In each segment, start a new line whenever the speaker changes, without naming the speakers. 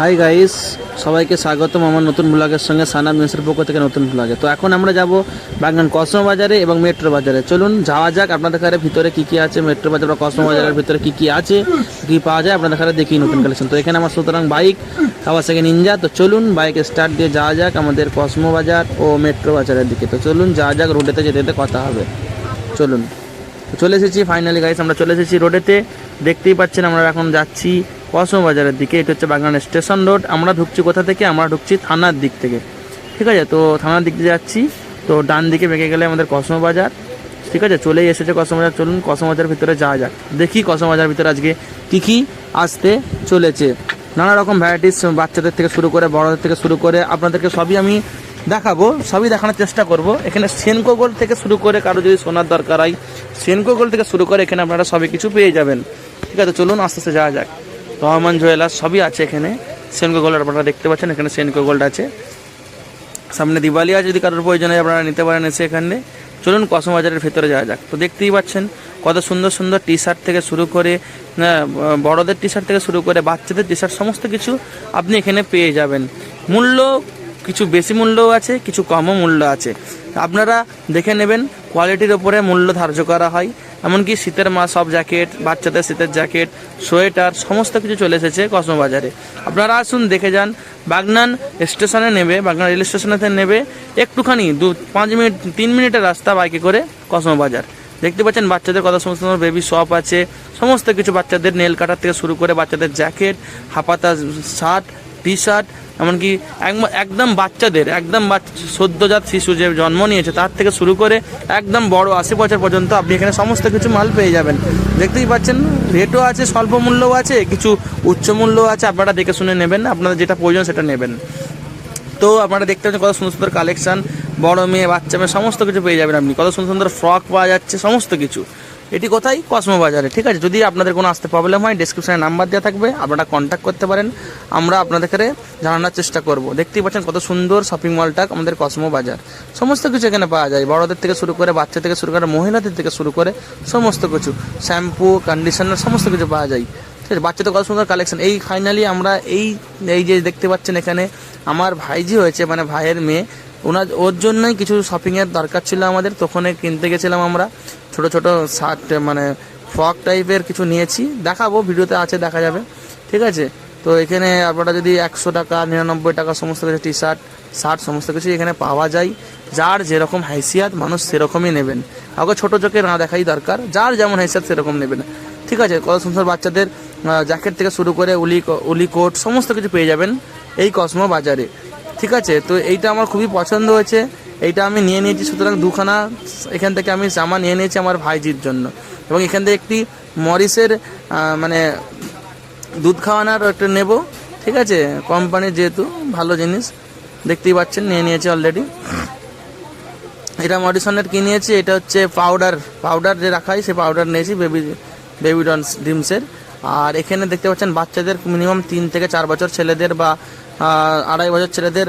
Hi guys সবাইকে স্বাগতম আমার নতুন ব্লগের সঙ্গে সানা মিউসের পক্ষ থেকে নতুন ব্লগে। তো এখন আমরা যাব বাগনান কসমো বাজারে এবং মেট্রো বাজারে। চলুন যাওয়া যাক আপনাদের কাছে ভিতরে কী কী আছে, মেট্রো বাজার বা কসমো বাজারের ভিতরে কী কী আছে, কী পাওয়া যায় আপনাদের কাছে দেখি নতুন কালেকশন তো এখানে আমার সুতরাং বাইক কাওয়াসাকি নিনজা তো চলুন বাইক স্টার্ট দিয়ে যাওয়া যাক আমাদের কসমো বাজার ও মেট্রো বাজারের দিকে। তো চলুন যাওয়া যাক রোডেতে যেতে যেতে কথা হবে। চলুন। চলে এসেছি ফাইনালি গাইস আমরা চলে এসেছি রোডেতে দেখতেই পাচ্ছেন আমরা এখন যাচ্ছি বাজারের দিকে, এটা হচ্ছে বাগান স্টেশন রোড। আমরা ঢুকছি কোথা থেকে? আমরা ঢুকছি থানার দিক থেকে। ঠিক আছে? তো থানার দিক দিয়ে যাচ্ছি। তো ডান দিকে বেঁকে গেলে আমাদের কসমো বাজার ঠিক আছে? চলেই এসেছে কসমো বাজার চলুন কসমো বাজারের ভিতরে যাওয়া যাক। দেখি কসমো বাজারের ভিতরে আজকে কী কী আসতে চলেছে। নানা রকম ভ্যারাইটিস বাচ্চাদের থেকে শুরু করে, বড়দের থেকে শুরু করে, আপনাদেরকে সবই আমি দেখাবো। সবই দেখানোর চেষ্টা করব। এখানে সেনকো গোল্ড থেকে শুরু করে, কারও যদি সোনার দরকার হয়, সেনকো থেকে শুরু করে, এখানে আপনারা সবই কিছু পেয়ে যাবেন। ঠিক আছে? চলুন আস্তে আস্তে যাওয়া যাক। রহমান জুয়েলার্স সবই আছে এখানে। সেনকো গোল্ড আপনারা দেখতে পাচ্ছেন, এখানে সেনকো গোল্ড আছে। সামনে দিওয়ালি আছে, যদি কারোর প্রয়োজন হয় আপনারা নিতে পারেন এসে এখানে। চলুন কসম বাজারের ভেতরে যাওয়া যাক। তো দেখতেই পাচ্ছেন, কত সুন্দর সুন্দর টি শার্ট থেকে শুরু করে বড়দের টি শার্ট থেকে শুরু করে, বাচ্চাদের টি শার্ট সমস্ত কিছু আপনি এখানে পেয়ে যাবেন। মূল্য কিছু বেশি মূল্যও আছে, কিছু কমও মূল্য আছে। আপনারা দেখে নেবেন কোয়ালিটির ওপরে মূল্য ধার্য করা হয়। এমনকি শীতের মা সব জ্যাকেট, বাচ্চাদের শীতের জ্যাকেট, সোয়েটার, সমস্ত কিছু চলে এসেছে কসমো বাজারে। আপনারা আসুন, দেখে যান। বাগনান স্টেশনে নেবে, বাগনান রেল স্টেশনেতে নেবে একটুখানি, দু, পাঁচ মিনিট, তিন মিনিটের রাস্তা বাইকে করে কসমো বাজার। দেখতে পাচ্ছেন বাচ্চাদের কত সমস্ত বেবি শপ আছে, সমস্ত কিছু বাচ্চাদের নেল কাটার থেকে শুরু করে বাচ্চাদের জ্যাকেট হাপাতা শার্ট টি শার্ট এমনকি একদম বাচ্চাদের, একদম সদ্যজাত শিশু যে জন্ম নিয়েছে, তার থেকে শুরু করে একদম বড় আশি বছর পর্যন্ত আপনি এখানে সমস্ত কিছু মাল পেয়ে যাবেন। দেখতেই পাচ্ছেন রেটও আছে, স্বল্প মূল্যও আছে, কিছু উচ্চ মূল্যও আছে, আপনারা দেখে শুনে নেবেন, আপনাদের যেটা প্রয়োজন সেটা নেবেন। তো আপনারা দেখতে পাচ্ছেন কত সুন্দর সুন্দর কালেকশান বড় মেয়ে, বাচ্চা মেয়ে, সমস্ত কিছু পেয়ে যাবেন আপনি। কত সুন্দর সুন্দর ফ্রক পাওয়া যাচ্ছে, সমস্ত কিছু। এটি কোথায়? কসমো বাজারে। ঠিক আছে? যদি আপনাদের কোনো আসতে প্রবলেম হয় ডিসক্রিপশনে নাম্বার দেওয়া থাকবে, আপনারা কন্ট্যাক্ট করতে পারেন। আমরা আপনাদেরকে জানানোর চেষ্টা করব। দেখতেই পাচ্ছেন কত সুন্দর শপিং মলটা আমাদের কসমো বাজার। সমস্ত কিছু এখানে পাওয়া যায়। বড়দের থেকে শুরু করে, বাচ্চা থেকে শুরু করে, মহিলাদের থেকে শুরু করে, সমস্ত কিছু। শ্যাম্পু কন্ডিশনার সমস্ত কিছু পাওয়া যায়। ঠিক আছে? বাচ্চাদের কত সুন্দর কালেকশন এই ফাইনালি আমরা এই এই যে দেখতে পাচ্ছেন এখানে, আমার ভাইজি হয়েছে মানে ভাইয়ের মেয়ে। ওনার, ওর জন্যই কিছু শপিংয়ের দরকার ছিল আমাদের তখন কিনতে গেছিলাম আমরা। ছোট ছোট শার্ট মানে ফ্রক টাইপের কিছু নিয়েছি। দেখাবো, ভিডিওতে আছে, দেখা যাবে। ঠিক আছে? তো এখানে আপনারা যদি একশো টাকা, নিরানব্বই টাকা সমস্ত কিছু টি শার্ট শার্ট সমস্ত কিছু এখানে পাওয়া যায়। যার যেরকম হাইসিয়াত, মানুষ সেরকমই নেবেন। কাউকে ছোটো চোখে না দেখাই দরকার, যার যেমন হাইসিয়াত সেরকম নেবেন। ঠিক আছে? কত সুন্দর বাচ্চাদের জ্যাকেট থেকে শুরু করে উলি উলি কোট সমস্ত কিছু পেয়ে যাবেন এই কসমো বাজারে। ঠিক আছে, তো এইটা আমার খুবই পছন্দ হয়েছে। এইটা আমি নিয়ে নিয়েছি, সুতরাং দুখানা, এখান থেকে আমি জামা নিয়ে নিয়েছি আমার ভাইজির জন্য। এবং এখান থেকে একটি মরিসের মানে দুধ খাওয়ানোর একটা নেব, ঠিক আছে? কোম্পানির যেহেতু, ভালো জিনিস। দেখতেই পাচ্ছেন, নিয়ে নিয়েছি অলরেডি এটা মডিসনের কি নিয়েছি? এটা হচ্ছে পাউডার পাউডার যে রাখা হয়, সেই পাউডার নিয়েছি বেবি বেবি ডনস ডিমসের আর এখানে দেখতে পাচ্ছেন, বাচ্চাদের মিনিমাম তিন থেকে চার বছর ছেলেদের বা আড়াই বছর ছেলেদের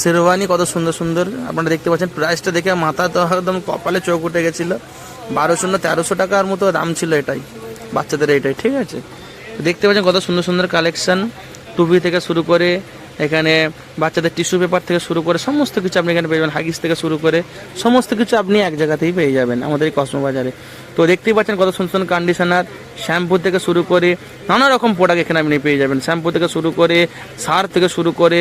শেরওয়ানি কত সুন্দর সুন্দর আপনারা দেখতে পাচ্ছেন। প্রাইসটা দেখে মাথা তো একদম কপালে চোখ উঠে গেছিল। বারোশো না তেরোশো টাকার মতো দাম ছিল এটাই, বাচ্চাদের এটাই, ঠিক আছে? দেখতে পাচ্ছেন কত সুন্দর সুন্দর কালেকশান টুপি থেকে শুরু করে এখানে বাচ্চাদের টিস্যু পেপার থেকে শুরু করে সমস্ত কিছু আপনি এখানে পেয়ে যাবেন, হাগিস থেকে শুরু করে সমস্ত কিছু আপনি এক জায়গাতেই পেয়ে যাবেন আমাদের এই কসমো বাজারে। তো দেখতেই পাচ্ছেন কত সুন্দর সুন্দর কন্ডিশনার শ্যাম্পু থেকে শুরু করে নানা রকম প্রোডাক্ট এখানে আপনি পেয়ে যাবেন। শ্যাম্পু থেকে শুরু করে, সার থেকে শুরু করে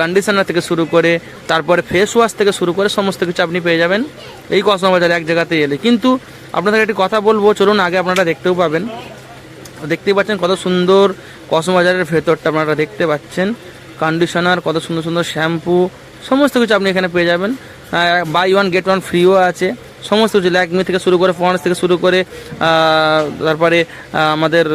কন্ডিশনার থেকে শুরু করে, তারপরে ফেস ওয়াশ থেকে শুরু করে সমস্ত কিছু আপনি পেয়ে যাবেন এই কসমো বাজারে এক জায়গাতেই এলে। কিন্তু আপনাদের একটি কথা বলব, চলুন আগে আপনারা দেখতেও পাবেন। দেখতেই পাচ্ছেন কত সুন্দর কসমো বাজারের ভেতরটা আপনারা দেখতে পাচ্ছেন। কন্ডিশনার কত সুন্দর সুন্দর শ্যাম্পু সমস্ত কিছু আপনি এখানে পেয়ে যাবেন। বাই ওয়ান গেট ওয়ান ফ্রিও আছে। সমস্ত কিছু ল্যাকমি থেকে শুরু করে ফন্স থেকে শুরু করে তারপরে আমাদের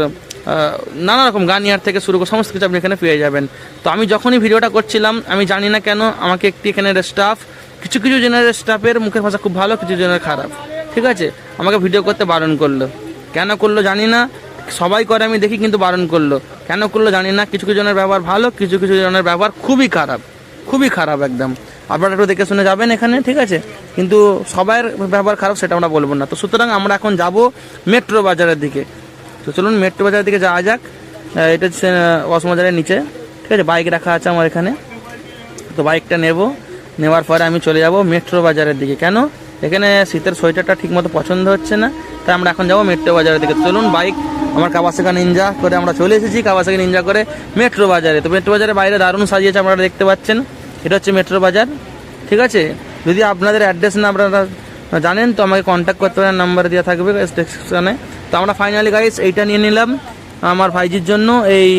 নানা রকম গানিয়ার থেকে শুরু করে, সমস্ত কিছু আপনি এখানে পেয়ে যাবেন। তো আমি যখনই ভিডিওটা করছিলাম, আমি জানি না কেন আমাকে একটি এখানে স্টাফ কিছু কিছু জনের স্টাফের মুখের ভাষা খুব ভালো, কিছু জনের খারাপ। ঠিক আছে? আমাকে ভিডিও করতে বারণ করল। কেন করল জানি না। সবাই করে, আমি দেখি কিন্তু বারণ করল। কেন করল জানি না, কিছু কিছু জনের ব্যবহার ভালো, কিছু কিছু জনের ব্যবহার খুবই খারাপ খুবই খারাপ একদম। আপনারা একটু দেখে শুনে যাবেন এখানে, ঠিক আছে? কিন্তু সবার ব্যবহার খারাপ, সেটা আমরা বলব না। তো সুতরাং আমরা এখন যাব মেট্রো বাজারের দিকে। তো চলুন মেট্রো বাজারের দিকে যাওয়া যাক। এটা হচ্ছে বাজারের নিচে। ঠিক আছে? বাইক রাখা আছে আমার এখানে। তো বাইকটা নেব। নেওয়ার পরে আমি চলে যাব মেট্রো বাজারের দিকে। কেন? এখানে শীতের সোয়েটারটা ঠিকমতো পছন্দ হচ্ছে না, তাই আমরা এখন যাব মেট্রো বাজারের দিকে। চলুন বাইক, আমার কাবাসাকা নিনজা করে আমরা চলে এসেছি কাবাসাকা নিনজা করে মেট্রো বাজারে। তো মেট্রো বাজারে বাইরে দারুণ সাজিয়েছে আপনারা দেখতে পাচ্ছেন, এটা হচ্ছে মেট্রো বাজার, ঠিক আছে? যদি আপনাদের অ্যাড্রেস না আপনারা জানেন, তো আমাকে কন্ট্যাক্ট করতে পারেন নাম্বার দেওয়া থাকবে ডেসক্রিপশনে তো আমরা ফাইনালি গাইস এইটা নিয়ে নিলাম। আমার ভাইজির জন্য এই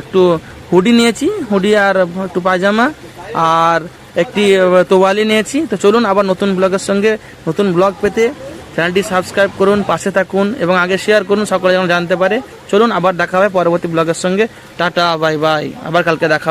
একটু হুডি নিয়েছি, হুডি আর একটু পায়জামা। আর একটি তোয়ালি নিয়েছি। তো চলুন আবার নতুন ব্লগের সঙ্গে নতুন ব্লগ পেতে চ্যানেলটি সাবস্ক্রাইব করুন, পাশে থাকুন এবং আগে শেয়ার করুন, সকলে যেন জানতে পারে। চলুন আবার দেখা হবে পরবর্তী ব্লগের সঙ্গে। Tata, bye bye. আবার কালকে দেখা।